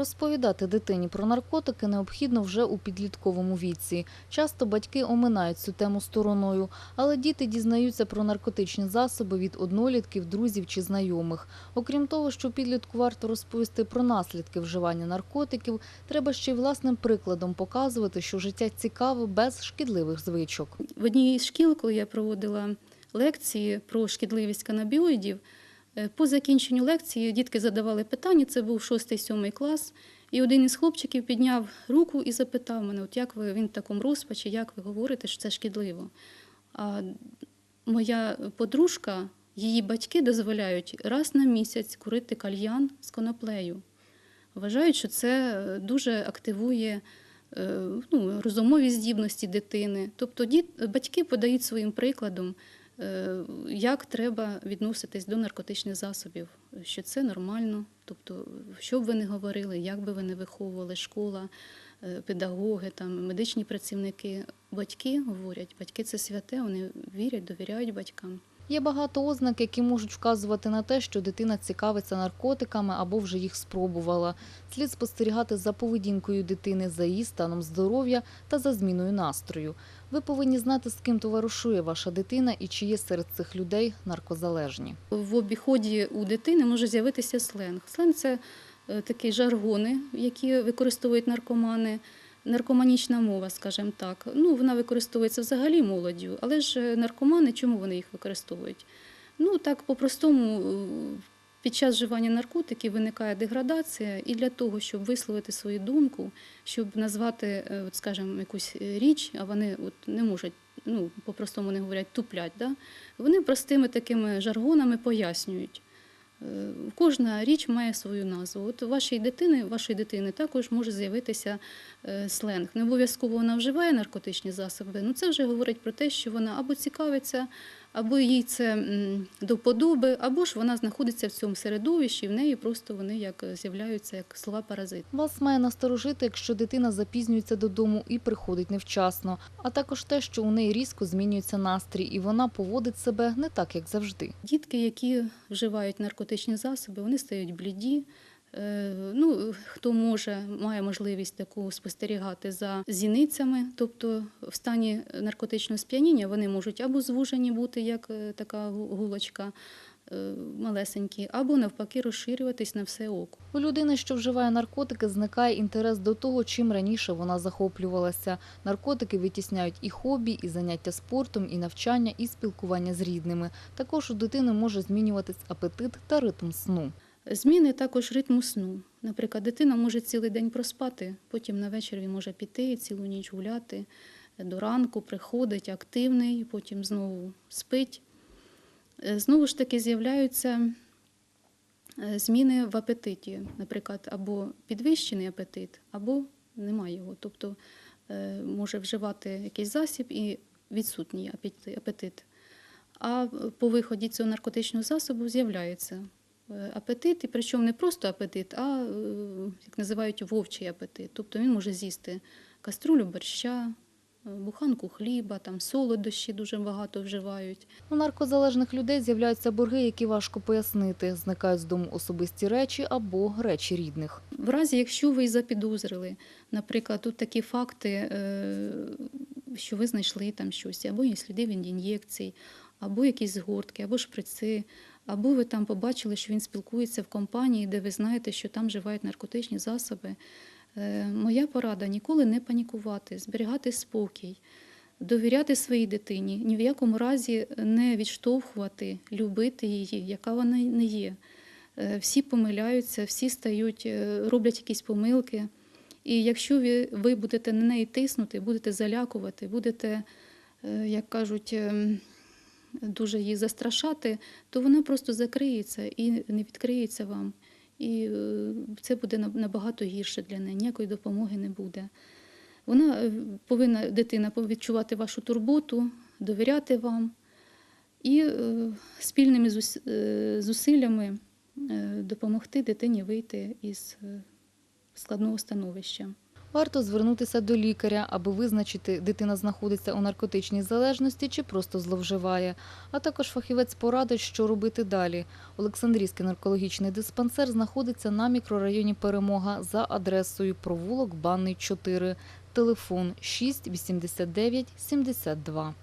Розповідати дитині про наркотики необхідно вже у підлітковому віці. Часто батьки оминають цю тему стороною, але діти дізнаються про наркотичні засоби від однолітків, друзів чи знайомих. Окрім того, що підлітку варто розповісти про наслідки вживання наркотиків, треба ще й власним прикладом показувати, що життя цікаве без шкідливих звичок. В одній із шкіл, коли я проводила лекції про шкідливість канабіоїдів, по закінченню лекції дітки задавали питання, це був 6-7 клас, і один із хлопчиків підняв руку і запитав мене, от як ви він в такому розпачі, як ви говорите, що це шкідливо. А моя подружка, її батьки дозволяють раз на місяць курити кальян з коноплею. Вважають, що це е, дуже активує е, ну, розумові здібності дитини. Тобто батьки подають своїм прикладом, е, як треба відноситись до наркотичних засобів, що це нормально. Тобто, що б ви не говорили, як би ви не виховували, школа, е, педагоги, там, медичні працівники, батьки говорять, батьки це святе, вони вірять, довіряють батькам. Є багато ознак, які можуть вказувати на те, що дитина цікавиться наркотиками або вже їх спробувала. Слід спостерігати за поведінкою дитини, за її станом здоров'я та за зміною настрою. Ви повинні знати, з ким товаришує ваша дитина і чи є серед цих людей наркозалежні. В обіході у дитини може з'явитися сленг. Сленг це е, такі жаргони, які використовують наркомани. Наркоманічна мова, скажімо так. Ну, вона використовується взагалі молоддю, але ж е, наркомани, чому вони їх використовують? Ну, так по-простому, е, під час вживання наркотиків виникає деградація, і для того, щоб висловити свою думку, щоб назвати, е, от, скажімо, якусь річ, а вони от не можуть, ну, по-простому вони говорять, туплять, да? вони простими такими жаргонами пояснюють. Е, Кожна річ має свою назву. От вашій дитини, вашої дитини також може з'явитися е, сленг. Не обов'язково вона вживає наркотичні засоби. Ну це вже говорить про те, що вона або цікавиться, або їй це до вподоби, або ж вона знаходиться в цьому середовищі, і в неї просто вони як е, з'являються як слова паразит. Вас має насторожити, якщо дитина запізнюється додому і приходить невчасно, а також те, що у неї різко змінюється настрій, і вона поводить себе не так, як завжди. Дітки, які вживають наркотичні засоби, вони стають бліді. Е, Ну, хто може, має можливість таку спостерігати за зіницями, тобто в стані наркотичного сп'яніння вони можуть або звужені бути, як е, така гулочка е, малесенькі, або навпаки розширюватись на все око. У людини, що вживає наркотики, зникає інтерес до того, чим раніше вона захоплювалася. Наркотики витісняють і хобі, і заняття спортом, і навчання, і спілкування з рідними. Також у дитини може змінюватись апетит та ритм сну. Зміни також ритму сну. Наприклад, дитина може цілий день проспати, потім на вечір він може піти, цілу ніч гуляти, до ранку приходить активний, потім знову спить. Е, Знову ж таки з'являються е, зміни в апетиті, наприклад, або підвищений апетит, або немає його. Тобто е, може вживати якийсь засіб і відсутній апетит. А по виході цього наркотичного засобу з'являється апетит, і причому не просто апетит, а е, як називають вовчий апетит. Тобто він може з'їсти каструлю борща, е, буханку хліба, там солодощі дуже багато вживають. У наркозалежних людей з'являються борги, які важко пояснити. Зникають з дому особисті речі або речі рідних. В разі, якщо ви запідозрили, наприклад, тут такі факти, е, що ви знайшли там щось, або є сліди від ін'єкцій, або якісь згортки, або шприци, або ви там побачили, що він спілкується в компанії, де ви знаєте, що там вживають наркотичні засоби. Е, Моя порада ніколи не панікувати, зберігати спокій, довіряти своїй дитині, ні в якому разі не відштовхувати, любити її, яка вона не є. Е, Всі помиляються, всі стають, е, роблять якісь помилки. І якщо ви, ви будете на неї тиснути, будете залякувати, будете, як кажуть, ем, дуже її застрашати, то вона просто закриється і не відкриється вам. І е, це буде набагато гірше для неї, ніякої допомоги не буде. Вона е, повинна, дитина відчувати вашу турботу, довіряти вам і е, спільними зусиллями допомогти дитині вийти із складного становища. Варто звернутися до лікаря, аби визначити, дитина знаходиться у наркотичній залежності чи просто зловживає. А також фахівець порадить, що робити далі. Олександрійський наркологічний диспансер знаходиться на мікрорайоні Перемога за адресою провулок Банний 4. Телефон 6 89 72.